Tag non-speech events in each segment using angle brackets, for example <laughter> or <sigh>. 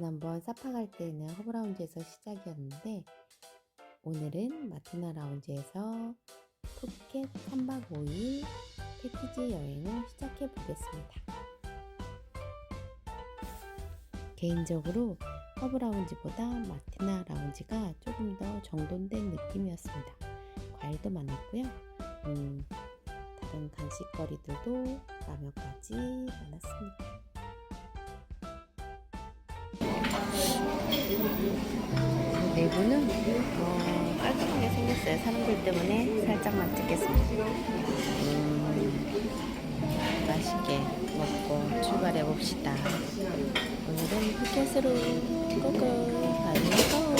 지난번 사파 갈 때는 허브라운지에서 시작이었는데 오늘은 마티나 라운지에서 푸켓 3박 5일 패키지 여행을 시작해 보겠습니다. 개인적으로 허브 라운지보다 마티나 라운지가 조금 더 정돈된 느낌이었습니다. 과일도 많았고요. 음, 다른 간식거리들도 몇 가지 많았습니다. 내부는 어, 깔끔하게 생겼어요. 사람들 때문에 살짝만 찍겠습니다. 음, 맛있게 먹고 출발해 봅시다. 오늘은 푸켓으로 고고 달리고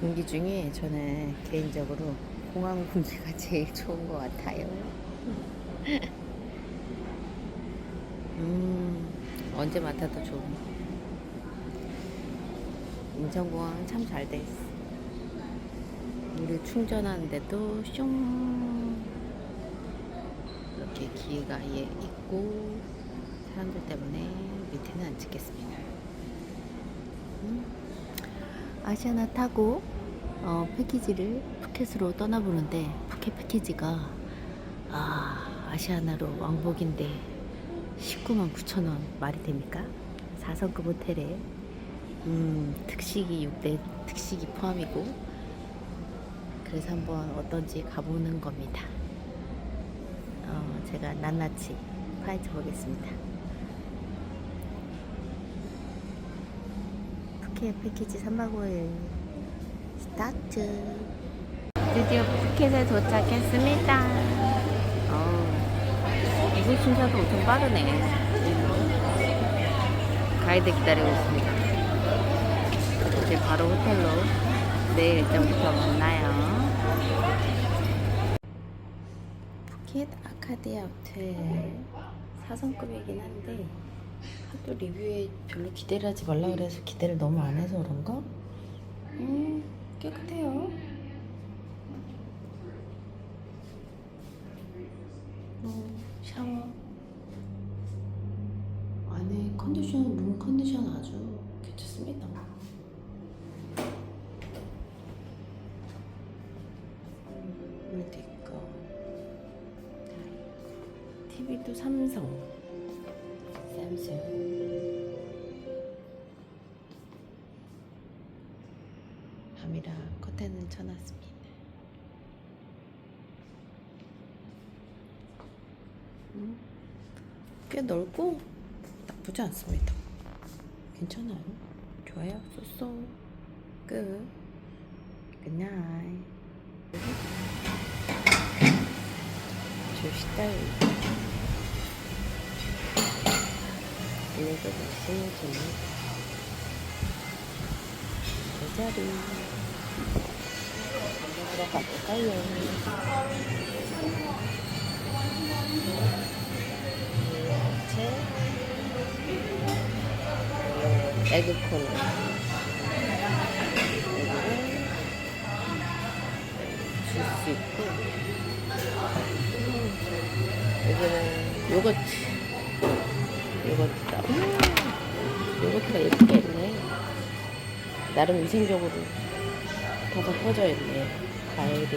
공기 중에 저는 개인적으로 공항 공기가 제일 좋은 것 같아요. <laughs> 음, 언제 맡아도 좋은. 인천공항 참 잘 돼 있어. 우리 충전하는데도 슝 이렇게 기회가 예 있고 사람들 때문에 밑에는 안 찍겠습니다. 음, 아시아나 타고 어, 패키지를 푸켓으로 떠나보는데 푸켓 패키지가 아 아시아나로 왕복인데 19만 9천 원 말이 됩니까? 4성급 호텔에 음, 특식이 6대 특식이 포함이고 그래서 한번 어떤지 가보는 겁니다. 어, 제가 낱낱이 파헤쳐 보겠습니다. 푸켓 패키지 3박 5일 스타트 드디어 푸켓에 도착했습니다. 어, 이곳 순서도 엄청 빠르네. 가이드 기다리고 있습니다. 이제 바로 호텔로 내일 일정부터 만나요. 푸켓 아카디아 호텔 4성급이긴 한데 또 리뷰에 별로 기대를 하지 말라 그래서 기대를 너무 안 해서 그런가? 음 깨끗해요. 어, 샤워 안에 컨디션 룸 컨디션 아주 괜찮습니다. 물도 있고 TV도 삼성. 샘슨 꽤 넓고 나쁘지 않습니다. 괜찮아요. 좋아요. 쏘쏘. 끝. 굿나잇 조시다 일레도 다시 줍니다 제자리. 이쪽으로 가볼까요? 이렇게 에그콘 줄수 있고. 여기는 요거트. 요거트다. 음, 요거트가 예쁘게 있네. 나름 위생적으로 다 덮어져 있네. 과일이다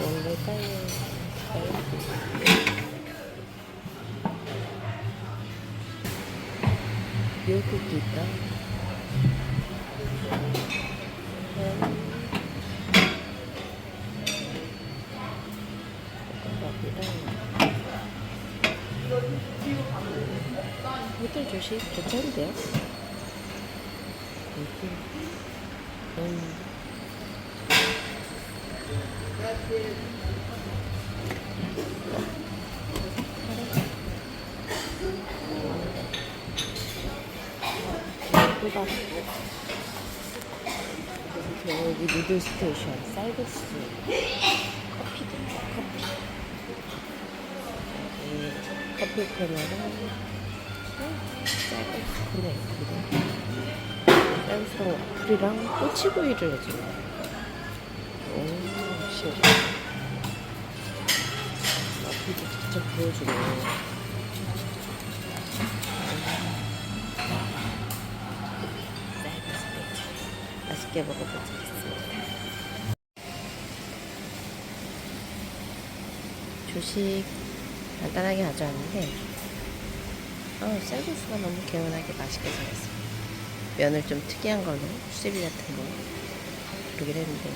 뭔가요 미역국도 있다 음. 호텔 조식 괜찮은데요? 이렇게 음. 예쁘다. 여기 누들 스테이션, 쌀국수, 커피도 커피. 이 커피 패널은 쌀국수, 근데 근데 쌀국수랑 와플이랑 꼬치구이를 해주네. 오, 시원해. 와플도 엄청 부어주네. 맛있게 먹어보도록 하겠습니다. 조식 간단하게 가져왔는데 어, 쌀국수가 너무 개운하게 맛있게 생겼어요. 면을 좀 특이한 걸로 수제비 같은 거 그러긴 했는데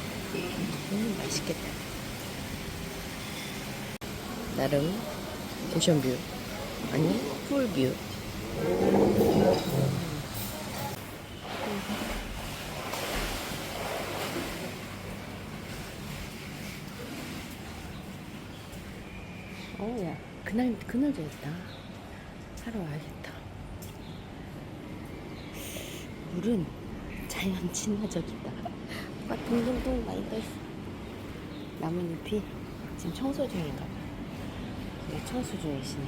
음, 맛있겠다. 나름 오션뷰 아니 풀뷰 어야 그날 그날 되겠다. 하러 와야겠다. 물은 자연 친화적이다. 막 동동동 많이 떠있어 나뭇잎이 지금 청소 중인가 봐. 네, 청소 중이시네.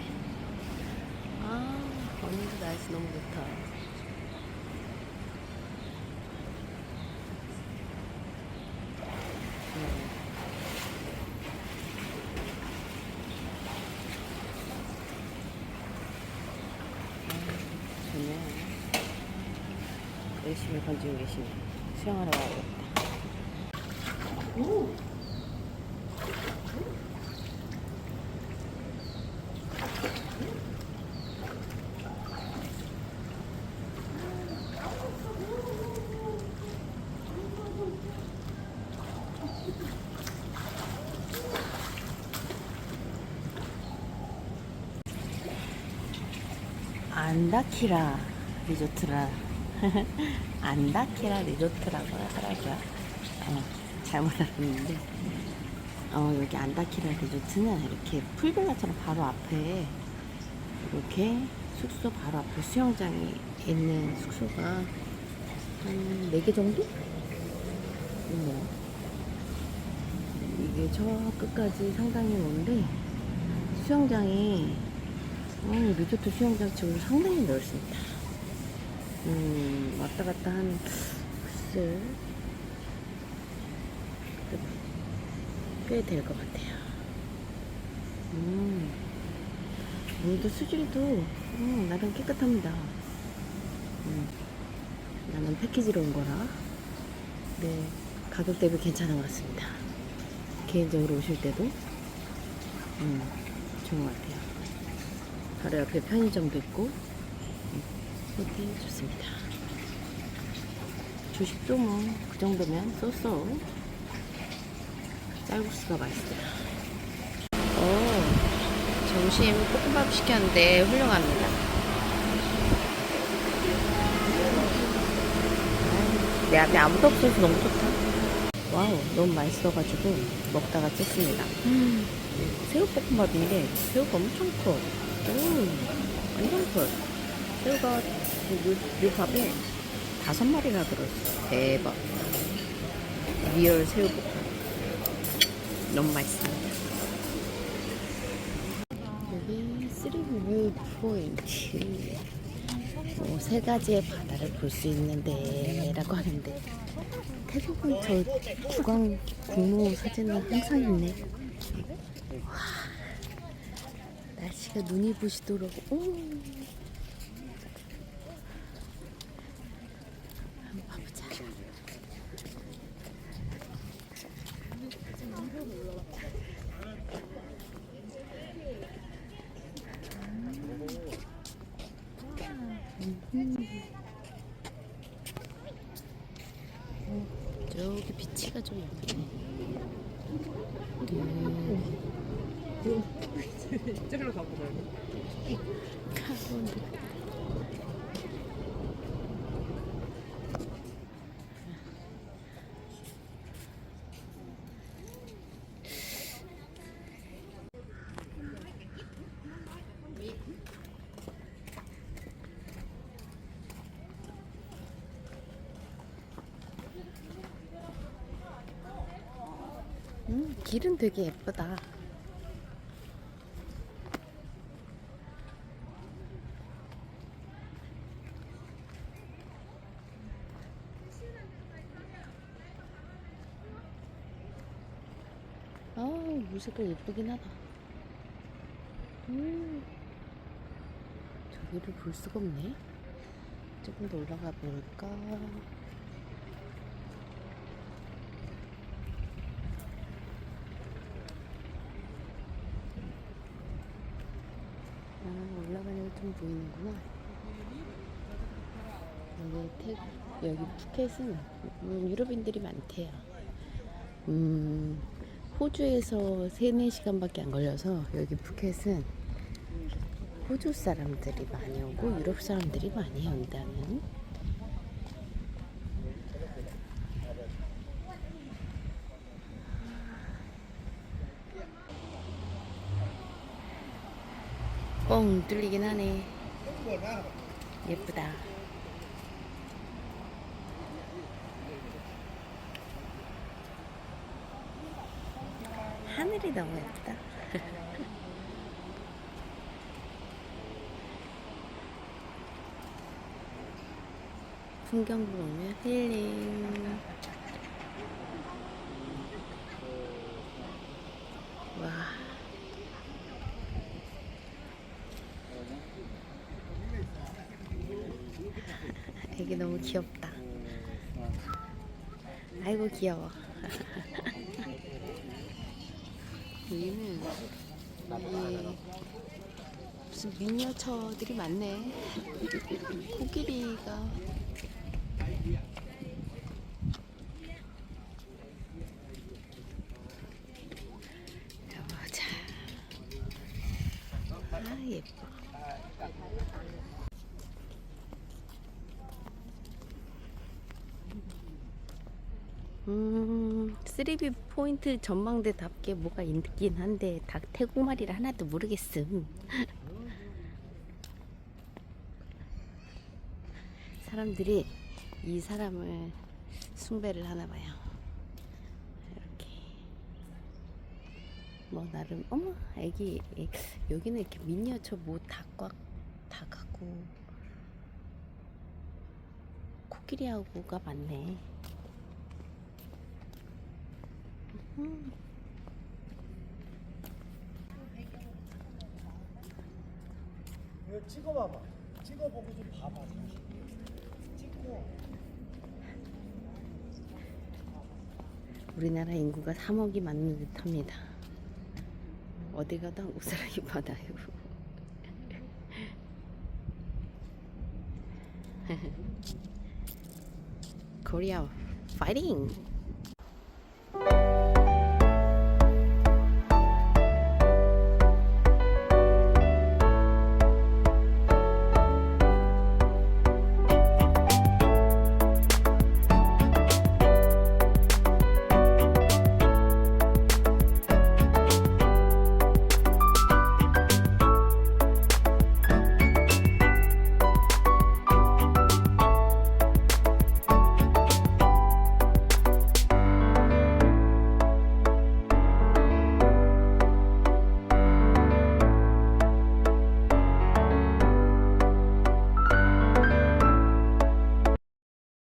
아, 오늘도 날씨 너무 좋다. 음. 아, 좋네. 열심히 건지고 계시네. 수영하러 가야겠다. 안다키라 리조트라 <laughs> 안다키라 리조트라고 하더라고요. 어, 잘못 알았는데 어, 여기 안다키라 리조트는 이렇게 풀빌라처럼 바로 앞에 이렇게 숙소 바로 앞에 수영장이 있는 숙소가 한 4개 정도? 있네요. 이게 저 끝까지 상당히 먼데 수영장이 어, 리조트 수영장 치고 상당히 넓습니다. 음, 왔다 갔다 한, 글쎄, 꽤 될 것 같아요. 음, 물도 수질도, 음, 나름 깨끗합니다. 음, 나는 패키지로 온 거라, 네, 가격 대비 괜찮은 것 같습니다. 개인적으로 오실 때도, 음, 좋은 것 같아요. 바로 옆에 편의점도 있고 이렇게 좋습니다. 조식도 뭐 그 정도면 쏘쏘 쌀국수가 맛있더라. 오, 점심 볶음밥 시켰는데 훌륭합니다. 내 앞에 아무도 없어서 너무 좋다. 와우, 너무 맛있어가지고 먹다가 쨌습니다. 음, 새우볶음밥인데 새우가 엄청 커. 오, 완전 커. 새우가 요, 요 밥에 다섯 마리나 들었어. 대박. 리얼 새우볶음. 너무 맛있습니다. 여기 쓰리뷰 포인트. 뭐, 세 가지의 바다를 볼 수 있는데, 라고 하는데, 태국은 저 구강 공로 사진은 항상 있네. 와, 날씨가 눈이 부시도록, 오. 한번 봐보자. 저기 비치가 좀 예쁘네. 가보자요. 가운데. 음, 길은 되게 예쁘다. 아, 물 색깔 예쁘긴 하다. 음. 저기를 볼 수가 없네. 조금 더 올라가 볼까? 아, 올라가는 게 좀 보이는구나. 여기 태, 여기 푸켓은 음, 유럽인들이 많대요. 음, 호주에서 3, 4시간밖에 안 걸려서 여기 푸켓은 호주 사람들이 많이 오고 유럽 사람들이 많이 온다는. 뻥 뚫리긴 하네. 예쁘다 하늘이 너무 예쁘다. <laughs> 풍경 보면 힐링. 와. <laughs> 애기 너무 귀엽다. 아이고 귀여워 여기는 이 무슨 미니어처들이 많네. 코끼리가. 가보자. 아 예뻐. 음, 3B 포인트 전망대답게 뭐가 있긴 한데 닭 태국말이라 하나도 모르겠음. <laughs> 사람들이 이 사람을 숭배를 하나 봐요. 이렇게 뭐 나름 어머 애기 애- 여기는 이렇게 미니어처 뭐 닭과 닭하고 코끼리하고가 많네. 음. 이거 찍어봐봐. 찍어보고 좀 봐봐. 찍고. 우리나라 인구가 3억이 맞는 듯합니다. 어디 가도 한국 사람이 많아요. 코리아 파이팅!